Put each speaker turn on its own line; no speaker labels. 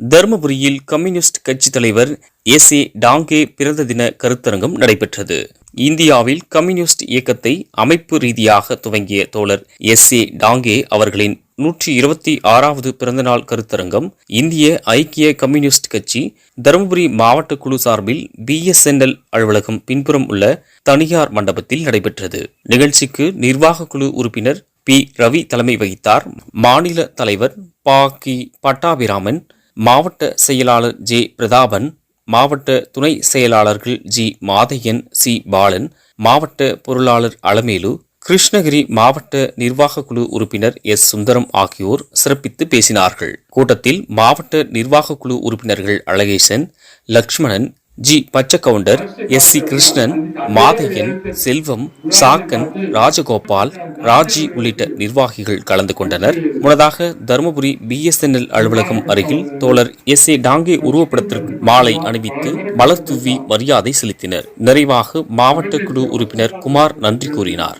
தருமபுரியில் கம்யூனிஸ்ட் கட்சி தலைவர் எஸ் ஏ டாங்கே பிறந்த தின கருத்தரங்கம் நடைபெற்றது. இந்தியாவில் கம்யூனிஸ்ட் இயக்கத்தை அமைப்பு ரீதியாக துவங்கிய தோழர் எஸ் ஏ டாங்கே அவர்களின் நூற்றி இருபத்தி ஆறாவது பிறந்தநாள் கருத்தரங்கம் இந்திய ஐக்கிய கம்யூனிஸ்ட் கட்சி தருமபுரி மாவட்ட குழு சார்பில் பிஎஸ்என்எல் அலுவலகம் பின்புறம் உள்ள தனியார் மண்டபத்தில் நடைபெற்றது. நிகழ்ச்சிக்கு நிர்வாக குழு உறுப்பினர் பி. ரவி தலைமை வகித்தார். மாநில தலைவர் பா. கி. பட்டாபிராமன் மாவட்ட செயலாளர் ஜே. பிரதாபன் மாவட்ட துணை செயலாளர்கள் ஜி. மாதையன் சி. பாலன் மாவட்ட பொருளாளர் அலமேலு கிருஷ்ணகிரி மாவட்ட நிர்வாகக்குழு உறுப்பினர் எஸ். சுந்தரம் ஆகியோர் சிறப்பித்து பேசினார்கள். கூட்டத்தில் மாவட்ட நிர்வாகக்குழு உறுப்பினர்கள் Alagesan Lakshmanan G Pachakkavundar S C Krishnan Mathaiyan Selvam Sakkan Rajagopal Raji உள்ளிட்ட நிர்வாகிகள் கலந்து கொண்டனர். முன்னதாக தருமபுரி பிஎஸ்என்எல் அலுவலகம் அருகில் தோழர் எஸ் ஏ டாங்கே உருவப்படத்திற்கு மாலை அணிவித்து மலர் தூவி மரியாதை செலுத்தினர். நிறைவாக மாவட்ட குழு உறுப்பினர் குமார் நன்றி கூறினார்.